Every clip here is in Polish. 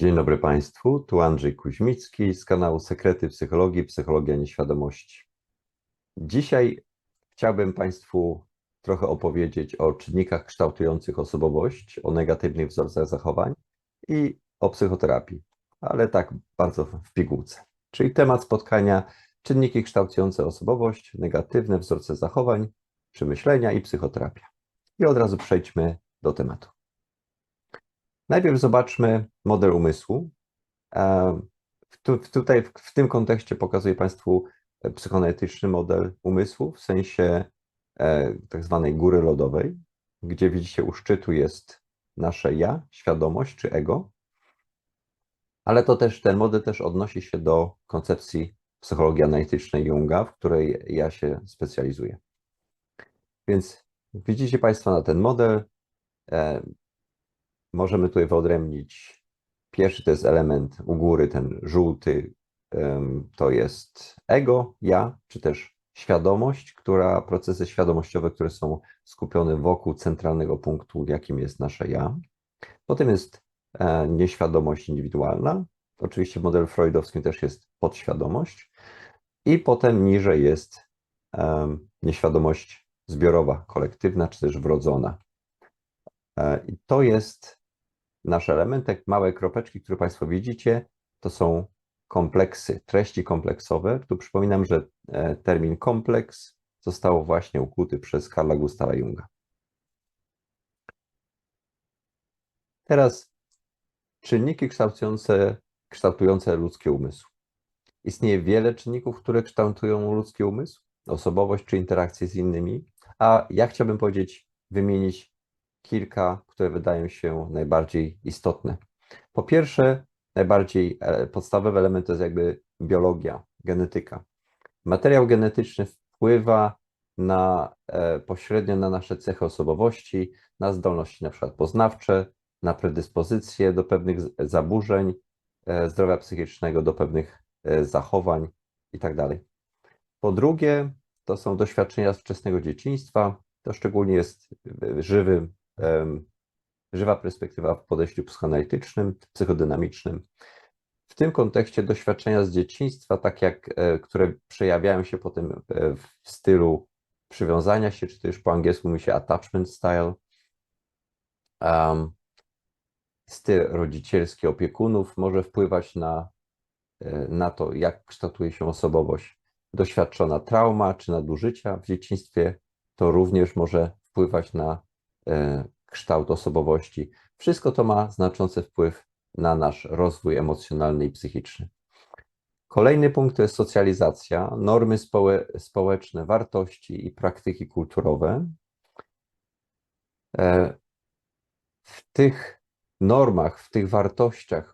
Dzień dobry Państwu, tu Andrzej Kuźmicki z kanału Sekrety Psychologii, Psychologia Nieświadomości. Dzisiaj chciałbym Państwu trochę opowiedzieć o czynnikach kształtujących osobowość, o negatywnych wzorcach zachowań i o psychoterapii, ale tak bardzo w pigułce. Czyli temat spotkania czynniki kształtujące osobowość, negatywne wzorce zachowań, przemyślenia i psychoterapia. I od razu przejdźmy do tematu. Najpierw zobaczmy model umysłu. E, tu, tutaj w, tym kontekście pokazuję Państwu psychoanalityczny model umysłu, w sensie e, tak zwanej góry lodowej, gdzie widzicie u szczytu jest nasze ja, świadomość czy ego, ale to też ten model też odnosi się do koncepcji psychologii analitycznej Junga, w której ja się specjalizuję. Więc widzicie Państwo na ten model. Możemy tutaj wyodrębnić. Pierwszy to jest element u góry, ten żółty, to jest ego, ja, czy też świadomość, która, procesy świadomościowe, które są skupione wokół centralnego punktu, jakim jest nasze ja. Potem jest e, nieświadomość indywidualna. Oczywiście w modelu freudowskim też jest podświadomość. I potem niżej jest nieświadomość zbiorowa, kolektywna, czy też wrodzona. E, I to jest nasz element, te małe kropeczki, które Państwo widzicie, to są kompleksy, treści kompleksowe. Tu przypominam, że e, termin kompleks został właśnie ukuty przez Karla Gustawa Junga. Teraz czynniki kształtujące, kształtujące ludzki umysł. Istnieje wiele czynników, które kształtują ludzki umysł, osobowość czy interakcje z innymi, a ja chciałbym powiedzieć, wymienić kilka, które wydają się najbardziej istotne. Po pierwsze, najbardziej e, podstawowy element to jest jakby biologia, genetyka. Materiał genetyczny wpływa na, e, pośrednio na nasze cechy osobowości, na zdolności na przykład poznawcze, na predyspozycje do pewnych zaburzeń e, zdrowia psychicznego, do pewnych zachowań itd. Tak po drugie, to są doświadczenia z wczesnego dzieciństwa. To szczególnie jest żywy żywa perspektywa w podejściu psychoanalitycznym, psychodynamicznym. W tym kontekście doświadczenia z dzieciństwa, tak jak, e, które przejawiają się potem e, w stylu przywiązania się, czy też po angielsku mówi się attachment style, um, styl rodzicielski opiekunów może wpływać na, e, na to, jak kształtuje się osobowość. Doświadczona trauma czy nadużycia w dzieciństwie to również może wpływać na kształt osobowości. Wszystko to ma znaczący wpływ na nasz rozwój emocjonalny i psychiczny. Kolejny punkt to jest socjalizacja, normy społeczne, wartości i praktyki kulturowe. E, w tych normach, w tych wartościach,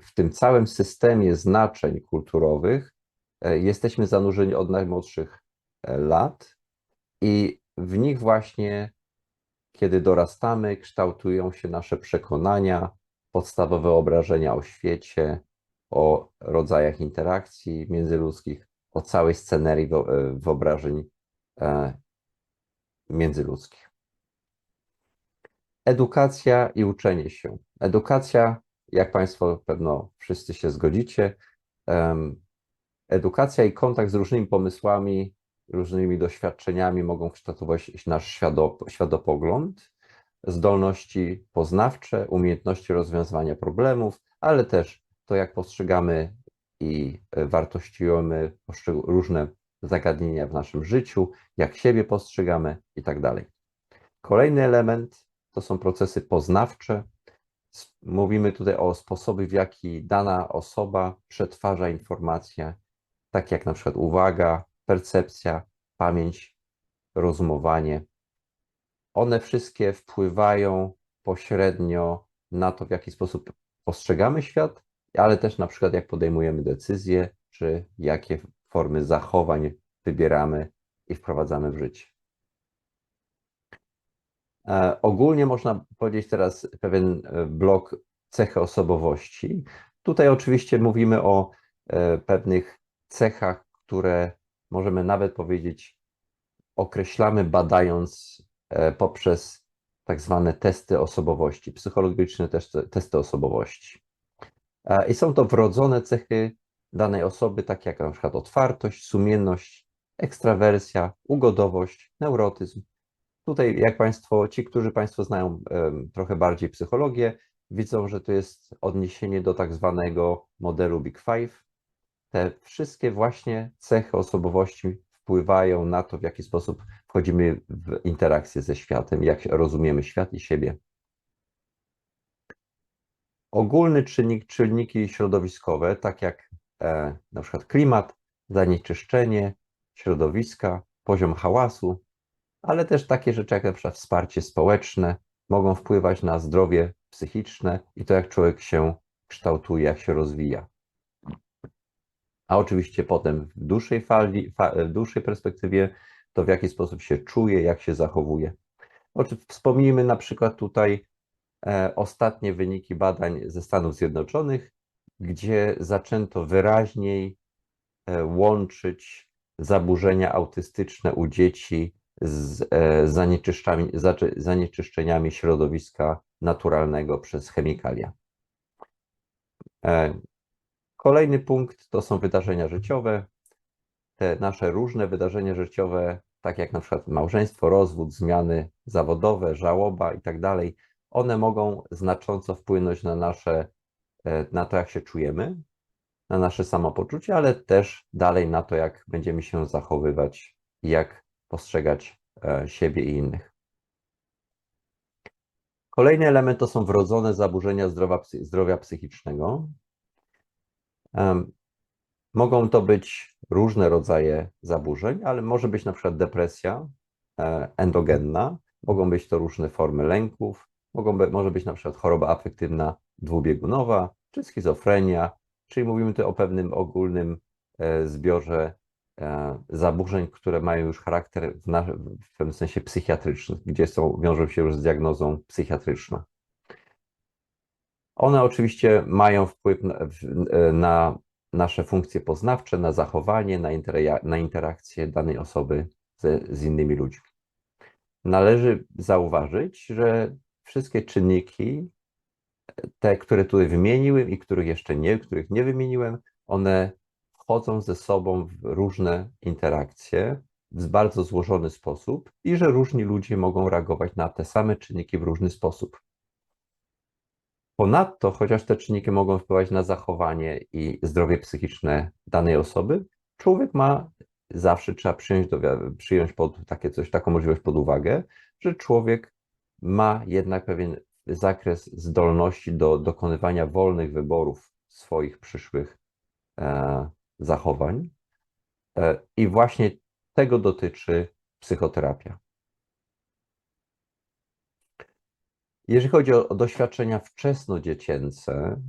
w tym całym systemie znaczeń kulturowych e, jesteśmy zanurzeni od najmłodszych lat i w nich właśnie kiedy dorastamy, kształtują się nasze przekonania, podstawowe wyobrażenia o świecie, o rodzajach interakcji międzyludzkich, o całej scenerii e, wyobrażeń e, międzyludzkich. Edukacja i uczenie się. Edukacja, jak Państwo pewno wszyscy się zgodzicie, edukacja i kontakt z różnymi pomysłami różnymi doświadczeniami mogą kształtować nasz światopogląd, zdolności poznawcze, umiejętności rozwiązywania problemów, ale też to, jak postrzegamy i wartościujemy różne zagadnienia w naszym życiu, jak siebie postrzegamy i tak dalej. Kolejny element to są procesy poznawcze. Mówimy tutaj o sposobie, w jaki dana osoba przetwarza informacje, takie jak na przykład uwaga, percepcja, pamięć, rozumowanie. One wszystkie wpływają pośrednio na to, w jaki sposób postrzegamy świat, ale też na przykład jak podejmujemy decyzje, czy jakie formy zachowań wybieramy i wprowadzamy w życie. E, ogólnie można powiedzieć teraz pewien e, blok cechy osobowości. Tutaj oczywiście mówimy o e, pewnych cechach, które możemy nawet powiedzieć, określamy badając e, poprzez tak zwane testy osobowości, psychologiczne testy, testy osobowości. E, I są to wrodzone cechy danej osoby, takie jak na przykład otwartość, sumienność, ekstrawersja, ugodowość, neurotyzm. Tutaj, jak Państwo, ci, którzy Państwo znają trochę bardziej psychologię, widzą, że to jest odniesienie do tak zwanego modelu Big Five. Te wszystkie właśnie cechy osobowości wpływają na to, w jaki sposób wchodzimy w interakcję ze światem, jak rozumiemy świat i siebie. Ogólny czynnik, czynniki środowiskowe, tak jak e, na przykład klimat, zanieczyszczenie środowiska, poziom hałasu, ale też takie rzeczy jak na przykład wsparcie społeczne mogą wpływać na zdrowie psychiczne i to, jak człowiek się kształtuje, jak się rozwija. A oczywiście potem w dłuższej fali, fa, w dłuższej perspektywie to w jaki sposób się czuje, jak się zachowuje. Wspomnijmy na przykład tutaj e, ostatnie wyniki badań ze Stanów Zjednoczonych, gdzie zaczęto wyraźniej e, łączyć zaburzenia autystyczne u dzieci z e, zanieczyszczeniami środowiska naturalnego przez chemikalia. Kolejny punkt to są wydarzenia życiowe. Te nasze różne wydarzenia życiowe, tak jak na przykład małżeństwo, rozwód, zmiany zawodowe, żałoba i tak dalej, one mogą znacząco wpłynąć na nasze, e, na to, jak się czujemy, na nasze samopoczucie, ale też dalej na to, jak będziemy się zachowywać jak postrzegać e, siebie i innych. Kolejny element to są wrodzone zaburzenia zdrowia psychicznego. Mogą to być różne rodzaje zaburzeń, ale może być na przykład depresja e, endogenna, mogą być to różne formy lęków, mogą by, może być na przykład choroba afektywna dwubiegunowa, czy schizofrenia, czyli mówimy tu o pewnym ogólnym e, zbiorze e, zaburzeń, które mają już charakter w pewnym sensie psychiatryczny, gdzie są, wiążą się już z diagnozą psychiatryczną. One oczywiście mają wpływ na, na nasze funkcje poznawcze, na zachowanie, na, interia- na interakcję danej osoby ze, z innymi ludźmi. Należy zauważyć, że wszystkie czynniki, te, które tutaj wymieniłem i których jeszcze nie, których nie wymieniłem, one wchodzą ze sobą w różne interakcje w bardzo złożony sposób i że różni ludzie mogą reagować na te same czynniki w różny sposób. Ponadto, chociaż te czynniki mogą wpływać na zachowanie i zdrowie psychiczne danej osoby, człowiek ma zawsze trzeba przyjąć, do, przyjąć pod takie coś, taką możliwość pod uwagę, że człowiek ma jednak pewien zakres zdolności do dokonywania wolnych wyborów swoich przyszłych e, zachowań. E, I właśnie tego dotyczy psychoterapia. Jeżeli chodzi o, o doświadczenia wczesnodziecięce,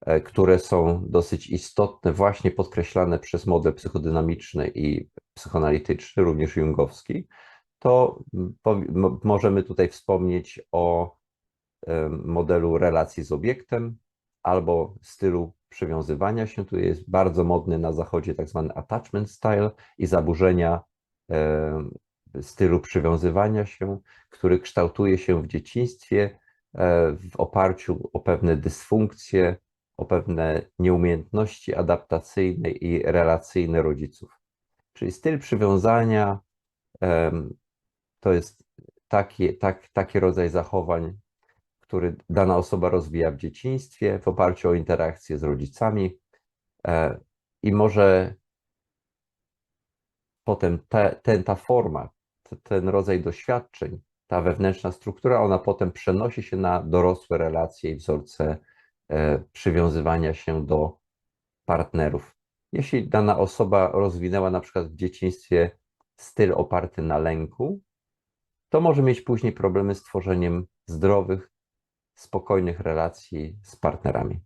e, które są dosyć istotne, właśnie podkreślane przez model psychodynamiczny i psychoanalityczny, również jungowski, to możemy tutaj wspomnieć o em, modelu relacji z obiektem albo stylu przywiązywania się. Tu jest bardzo modny na zachodzie tak zwany attachment style i zaburzenia em, stylu przywiązywania się, który kształtuje się w dzieciństwie e, w oparciu o pewne dysfunkcje, o pewne nieumiejętności adaptacyjne i relacyjne rodziców. Czyli styl przywiązania to jest taki, tak, taki rodzaj zachowań, który dana osoba rozwija w dzieciństwie w oparciu o interakcję z rodzicami e, i może potem te, ten, ta forma, ten rodzaj doświadczeń, ta wewnętrzna struktura, ona potem przenosi się na dorosłe relacje i wzorce e, przywiązywania się do partnerów. Jeśli dana osoba rozwinęła na przykład w dzieciństwie styl oparty na lęku, to może mieć później problemy z tworzeniem zdrowych, spokojnych relacji z partnerami.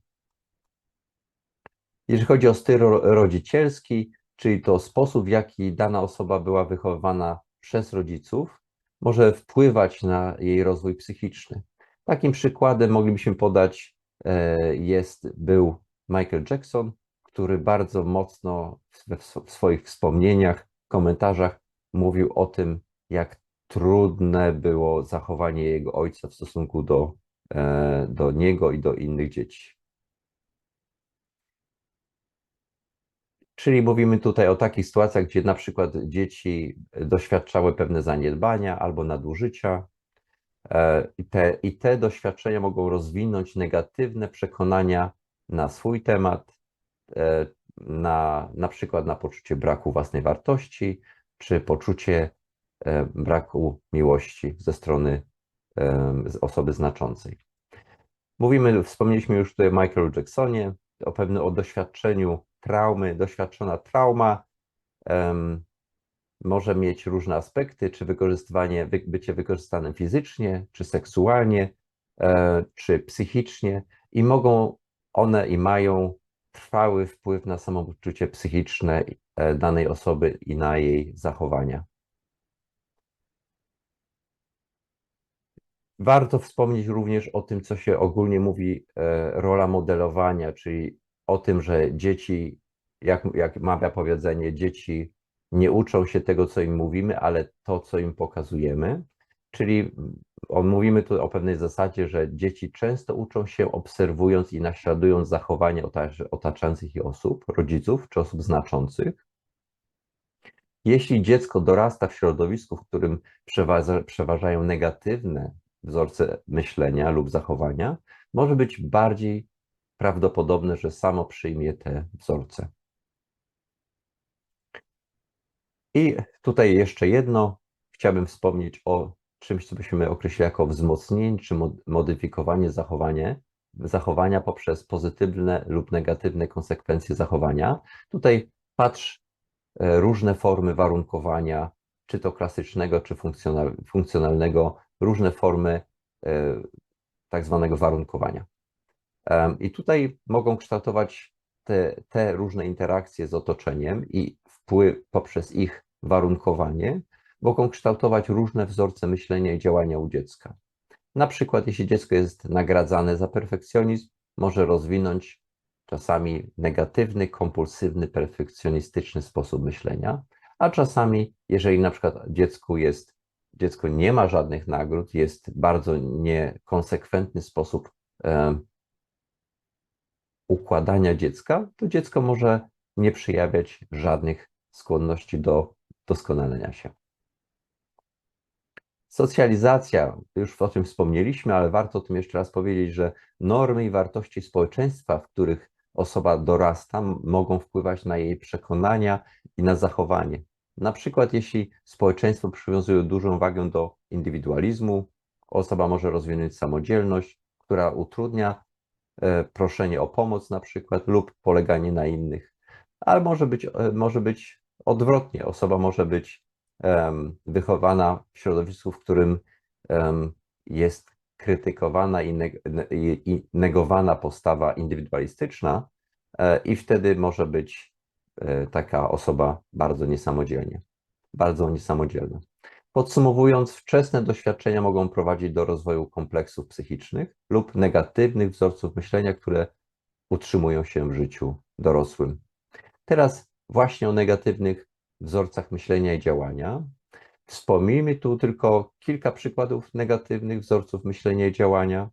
Jeżeli chodzi o styl ro- rodzicielski, czyli to sposób, w jaki dana osoba była wychowywana przez rodziców, może wpływać na jej rozwój psychiczny. Takim przykładem moglibyśmy podać e, jest, był Michael Jackson, który bardzo mocno w swoich wspomnieniach, komentarzach mówił o tym, jak trudne było zachowanie jego ojca w stosunku do, e, do niego i do innych dzieci. Czyli mówimy tutaj o takich sytuacjach, gdzie na przykład dzieci doświadczały pewne zaniedbania albo nadużycia, e, i te, i te doświadczenia mogą rozwinąć negatywne przekonania na swój temat, e, na, na przykład na poczucie braku własnej wartości, czy poczucie e, braku miłości ze strony osoby znaczącej. Mówimy, wspomnieliśmy już tutaj o Michaelu Jacksonie, o pewnym o doświadczeniu traumy. Doświadczona trauma um, może mieć różne aspekty, czy wykorzystywanie, wy, bycie wykorzystanym fizycznie, czy seksualnie, e, czy psychicznie i mogą one i mają trwały wpływ na samopoczucie psychiczne e, danej osoby i na jej zachowania. Warto wspomnieć również o tym, co się ogólnie mówi e, rola modelowania, czyli o tym, że dzieci, jak, jak mawia powiedzenie, dzieci nie uczą się tego, co im mówimy, ale to, co im pokazujemy. Czyli on, mówimy tu o pewnej zasadzie, że dzieci często uczą się obserwując i naśladując zachowania otaczających ich osób, rodziców czy osób znaczących. Jeśli dziecko dorasta w środowisku, w którym przeważają negatywne wzorce myślenia lub zachowania, może być bardziej prawdopodobne, że samo przyjmie te wzorce. I tutaj jeszcze jedno, chciałbym wspomnieć o czymś, co byśmy określili jako wzmocnienie czy modyfikowanie zachowania, zachowania poprzez pozytywne lub negatywne konsekwencje zachowania. Tutaj patrz e, różne formy warunkowania, czy to klasycznego, czy funkcjonalnego, różne formy e, tak zwanego warunkowania. I tutaj mogą kształtować te, te różne interakcje z otoczeniem i wpływ poprzez ich warunkowanie, mogą kształtować różne wzorce myślenia i działania u dziecka. Na przykład, jeśli dziecko jest nagradzane za perfekcjonizm, może rozwinąć czasami negatywny, kompulsywny, perfekcjonistyczny sposób myślenia, a czasami, jeżeli na przykład dziecku jest, dziecko nie ma żadnych nagród, jest bardzo niekonsekwentny sposób układania dziecka, to dziecko może nie przejawiać żadnych skłonności do doskonalenia się. Socjalizacja, już o tym wspomnieliśmy, ale warto o tym jeszcze raz powiedzieć, że normy i wartości społeczeństwa, w których osoba dorasta, mogą wpływać na jej przekonania i na zachowanie. Na przykład, jeśli społeczeństwo przywiązuje dużą wagę do indywidualizmu, osoba może rozwinąć samodzielność, która utrudnia proszenie o pomoc na przykład lub poleganie na innych. Ale może być, e, może być odwrotnie. Osoba może być wychowana w środowisku, w którym jest krytykowana i negowana postawa indywidualistyczna e, i wtedy może być taka osoba bardzo niesamodzielnie, bardzo niesamodzielna. Podsumowując, wczesne doświadczenia mogą prowadzić do rozwoju kompleksów psychicznych lub negatywnych wzorców myślenia, które utrzymują się w życiu dorosłym. Teraz właśnie o negatywnych wzorcach myślenia i działania. Wspomnijmy tu tylko kilka przykładów negatywnych wzorców myślenia i działania.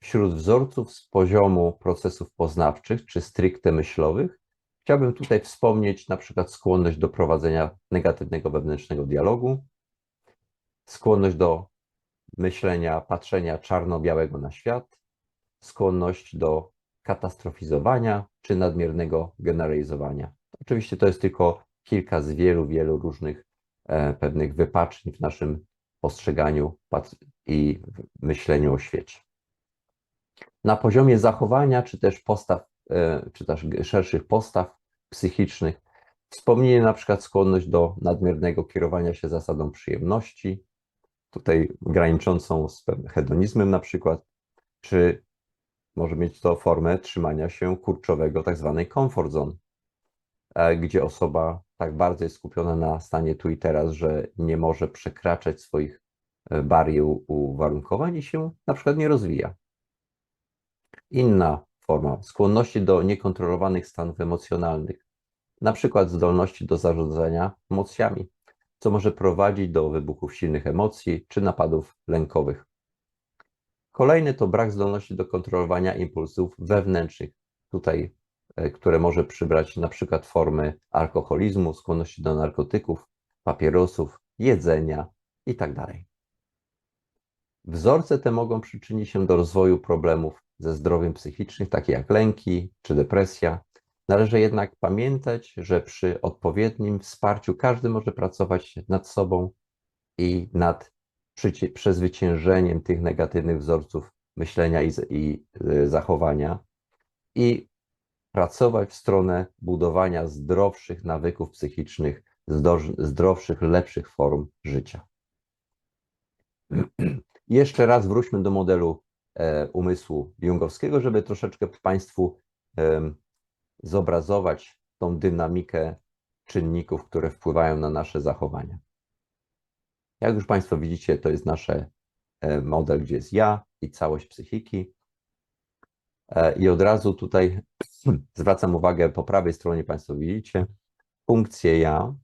Wśród wzorców z poziomu procesów poznawczych czy stricte myślowych, chciałbym tutaj wspomnieć na przykład skłonność do prowadzenia negatywnego wewnętrznego dialogu, skłonność do myślenia, patrzenia czarno-białego na świat, skłonność do katastrofizowania czy nadmiernego generalizowania. Oczywiście to jest tylko kilka z wielu, wielu różnych e, pewnych wypaczeń w naszym postrzeganiu i myśleniu o świecie. Na poziomie zachowania, czy też postaw, e, czy też szerszych postaw psychicznych, wspomnienie na przykład skłonność do nadmiernego kierowania się zasadą przyjemności, tutaj graniczącą z hedonizmem na przykład, czy może mieć to formę trzymania się kurczowego, tak zwanej comfort zone, e, gdzie osoba tak bardzo jest skupiona na stanie tu i teraz, że nie może przekraczać swoich e, barier uwarunkowań i się na przykład nie rozwija. Inna forma skłonności do niekontrolowanych stanów emocjonalnych, na przykład zdolności do zarządzania emocjami, co może prowadzić do wybuchów silnych emocji czy napadów lękowych. Kolejny to brak zdolności do kontrolowania impulsów wewnętrznych. Tutaj e, które może przybrać na przykład formy alkoholizmu, skłonności do narkotyków, papierosów, jedzenia itd. Wzorce te mogą przyczynić się do rozwoju problemów ze zdrowiem psychicznym, takie jak lęki czy depresja. Należy jednak pamiętać, że przy odpowiednim wsparciu każdy może pracować nad sobą i nad przezwyciężeniem tych negatywnych wzorców myślenia i, i y, zachowania i pracować w stronę budowania zdrowszych nawyków psychicznych, zdrowszych, lepszych form życia. Jeszcze raz wróćmy do modelu e, umysłu jungowskiego, żeby troszeczkę Państwu zobrazować tą dynamikę czynników, które wpływają na nasze zachowania. Jak już Państwo widzicie, to jest nasz e, model, gdzie jest ja i całość psychiki. E, I od razu tutaj zwracam uwagę, po prawej stronie Państwo widzicie funkcję ja.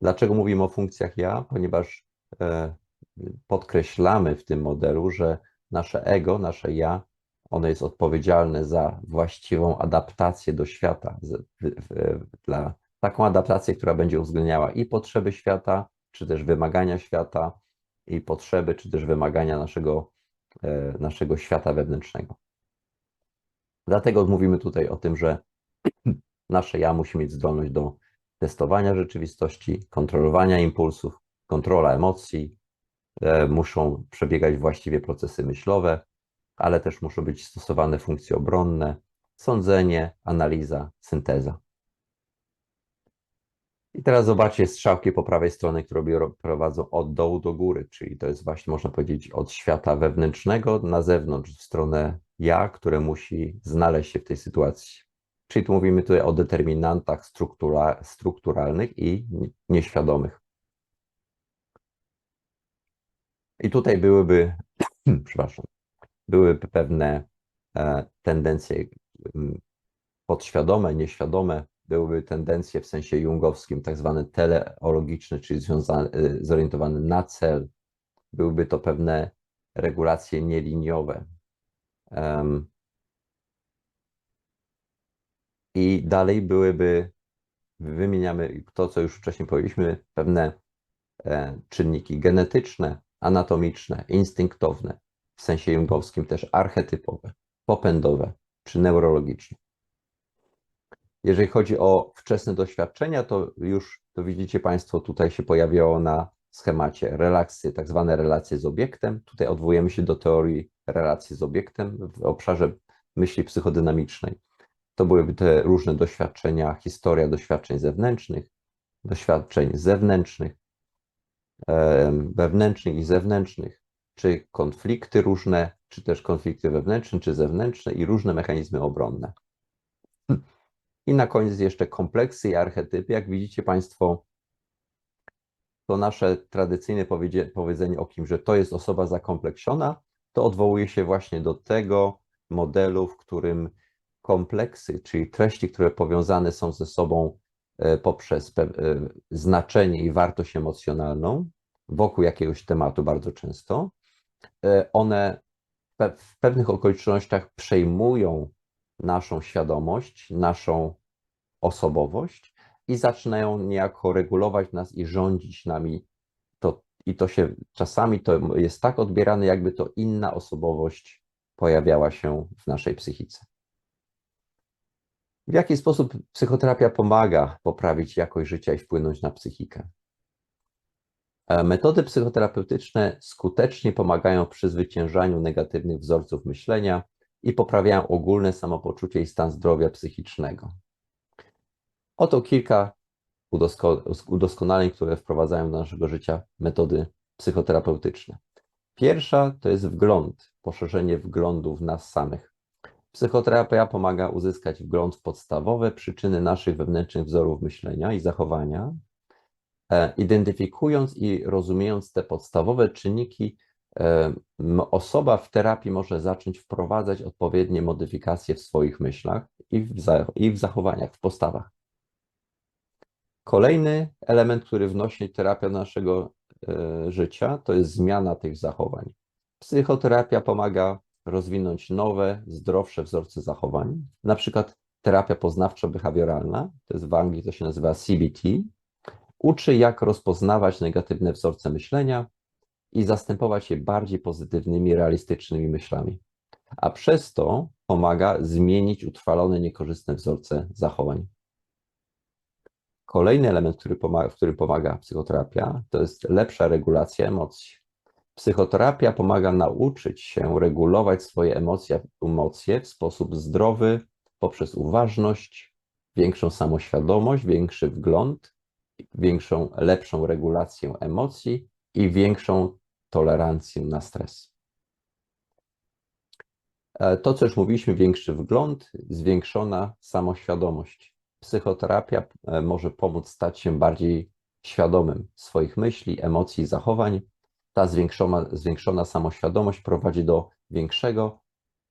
Dlaczego mówimy o funkcjach ja? Ponieważ e, podkreślamy w tym modelu, że nasze ego, nasze ja, ono jest odpowiedzialne za właściwą adaptację do świata, dla taką adaptację, która będzie uwzględniała i potrzeby świata, czy też wymagania świata, i potrzeby, czy też wymagania naszego, e, naszego świata wewnętrznego. Dlatego mówimy tutaj o tym, że nasze ja musi mieć zdolność do testowania rzeczywistości, kontrolowania impulsów, kontrola emocji, e, muszą przebiegać właściwie procesy myślowe, ale też muszą być stosowane funkcje obronne, sądzenie, analiza, synteza. I teraz zobaczcie strzałki po prawej stronie, które prowadzą od dołu do góry, czyli to jest właśnie, można powiedzieć, od świata wewnętrznego na zewnątrz, w stronę ja, które musi znaleźć się w tej sytuacji. Czyli tu mówimy tutaj o determinantach struktura, strukturalnych i nieświadomych. I tutaj byłyby, przepraszam, byłyby pewne e, tendencje podświadome, nieświadome, byłyby tendencje w sensie jungowskim, tak zwany teleologiczny, czyli związany, y, zorientowany na cel. Byłyby to pewne regulacje nieliniowe. I dalej byłyby, wymieniamy to, co już wcześniej powiedzieliśmy, pewne e, czynniki genetyczne, anatomiczne, instynktowne, w sensie jungowskim też archetypowe, popędowe czy neurologiczne. Jeżeli chodzi o wczesne doświadczenia, to już to widzicie Państwo, tutaj się pojawiało na schemacie relacje, tak zwane relacje z obiektem. Tutaj odwołujemy się do teorii relacji z obiektem w obszarze myśli psychodynamicznej. To byłyby te różne doświadczenia, historia doświadczeń zewnętrznych, doświadczeń zewnętrznych, wewnętrznych i zewnętrznych, czy konflikty różne, czy też konflikty wewnętrzne, czy zewnętrzne i różne mechanizmy obronne. I na koniec jeszcze kompleksy i archetypy. Jak widzicie Państwo, to nasze tradycyjne powiedzenie o kim, że to jest osoba zakompleksiona, to odwołuje się właśnie do tego modelu, w którym kompleksy, czyli treści, które powiązane są ze sobą e, poprzez e, znaczenie i wartość emocjonalną wokół jakiegoś tematu bardzo często, one w pewnych okolicznościach przejmują naszą świadomość, naszą osobowość i zaczynają niejako regulować nas i rządzić nami. To, I to się czasami to jest tak odbierane, jakby to inna osobowość pojawiała się w naszej psychice. W jaki sposób psychoterapia pomaga poprawić jakość życia i wpłynąć na psychikę? E, metody psychoterapeutyczne skutecznie pomagają przy zwyciężaniu negatywnych wzorców myślenia i poprawiają ogólne samopoczucie i stan zdrowia psychicznego. Oto kilka udoskonaleń, które wprowadzają do naszego życia metody psychoterapeutyczne. Pierwsza to jest wgląd, poszerzenie wglądu w nas samych. Psychoterapia pomaga uzyskać wgląd w podstawowe przyczyny naszych wewnętrznych wzorów myślenia i zachowania, identyfikując i rozumiejąc te podstawowe czynniki osoba w terapii może zacząć wprowadzać odpowiednie modyfikacje w swoich myślach i w, i w zachowaniach, w postawach. Kolejny element, który wnosi terapia do naszego e, życia, to jest zmiana tych zachowań. Psychoterapia pomaga rozwinąć nowe, zdrowsze wzorce zachowań, na przykład terapia poznawczo-behawioralna, to jest w Anglii to się nazywa CBT, uczy jak rozpoznawać negatywne wzorce myślenia i zastępować je bardziej pozytywnymi, realistycznymi myślami. A przez to pomaga zmienić utrwalone, niekorzystne wzorce zachowań. Kolejny element, który pomaga, w którym pomaga psychoterapia, to jest lepsza regulacja emocji. Psychoterapia pomaga nauczyć się regulować swoje emocje, emocje w sposób zdrowy poprzez uważność, większą samoświadomość, większy wgląd, większą, lepszą regulację emocji i większą tolerancję na stres. E, To, co już mówiliśmy, większy wgląd, zwiększona samoświadomość. Psychoterapia e, może pomóc stać się bardziej świadomym swoich myśli, emocji i zachowań. Ta zwiększona, zwiększona samoświadomość prowadzi do większego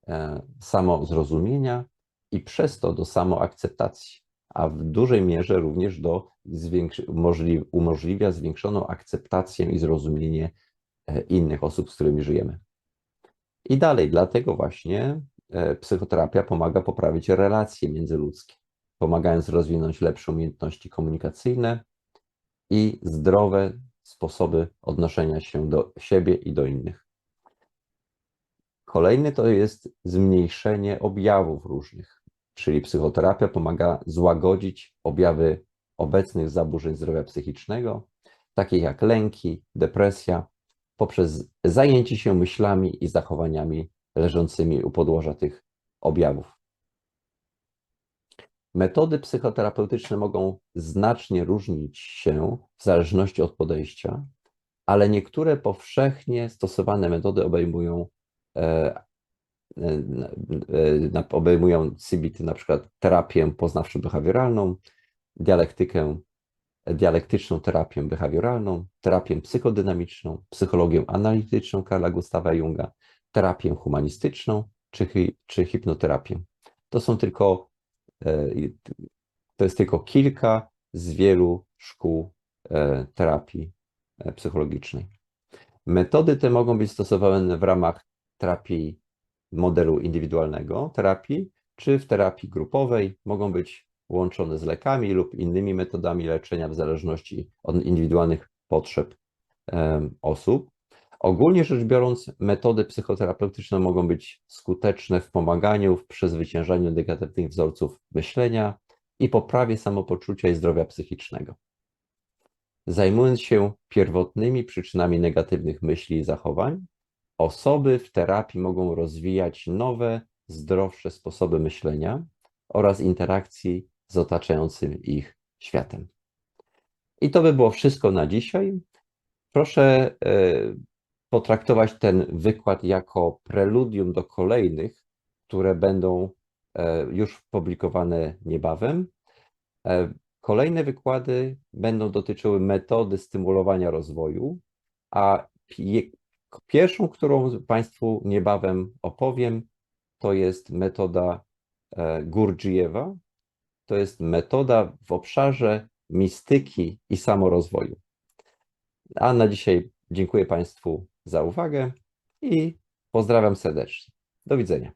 e, samozrozumienia i przez to do samoakceptacji, a w dużej mierze również do zwiększy- umożli- umożliwia zwiększoną akceptację i zrozumienie e, innych osób, z którymi żyjemy. I dalej, dlatego właśnie e, psychoterapia pomaga poprawić relacje międzyludzkie, pomagając rozwinąć lepsze umiejętności komunikacyjne i zdrowe sposoby odnoszenia się do siebie i do innych. Kolejny to jest zmniejszenie objawów różnych, czyli psychoterapia pomaga złagodzić objawy obecnych zaburzeń zdrowia psychicznego, takich jak lęki, depresja, poprzez zajęcie się myślami i zachowaniami leżącymi u podłoża tych objawów. Metody psychoterapeutyczne mogą znacznie różnić się w zależności od podejścia, ale niektóre powszechnie stosowane metody obejmują, e, obejmują CBT, na przykład terapię poznawczo-behawioralną, dialektykę, dialektyczną terapię behawioralną, terapię psychodynamiczną, psychologię analityczną Karla Gustawa Junga, terapię humanistyczną czy, czy hipnoterapię. To są tylko E, To jest tylko kilka z wielu szkół e, terapii e, psychologicznej. Metody te mogą być stosowane w ramach terapii modelu indywidualnego, terapii, czy w terapii grupowej, mogą być łączone z lekami lub innymi metodami leczenia w zależności od indywidualnych potrzeb osób. Ogólnie rzecz biorąc, metody psychoterapeutyczne mogą być skuteczne w pomaganiu w przezwyciężaniu negatywnych wzorców myślenia i poprawie samopoczucia i zdrowia psychicznego. Zajmując się pierwotnymi przyczynami negatywnych myśli i zachowań, osoby w terapii mogą rozwijać nowe, zdrowsze sposoby myślenia oraz interakcji z otaczającym ich światem. I to by było wszystko na dzisiaj. Proszę e, potraktować ten wykład jako preludium do kolejnych, które będą e, już publikowane niebawem. E, Kolejne wykłady będą dotyczyły metody stymulowania rozwoju, a pierwszą, którą Państwu niebawem opowiem, to jest metoda e, Gurdjieffa. To jest metoda w obszarze mistyki i samorozwoju. A na dzisiaj dziękuję Państwu za uwagę i pozdrawiam serdecznie. Do widzenia.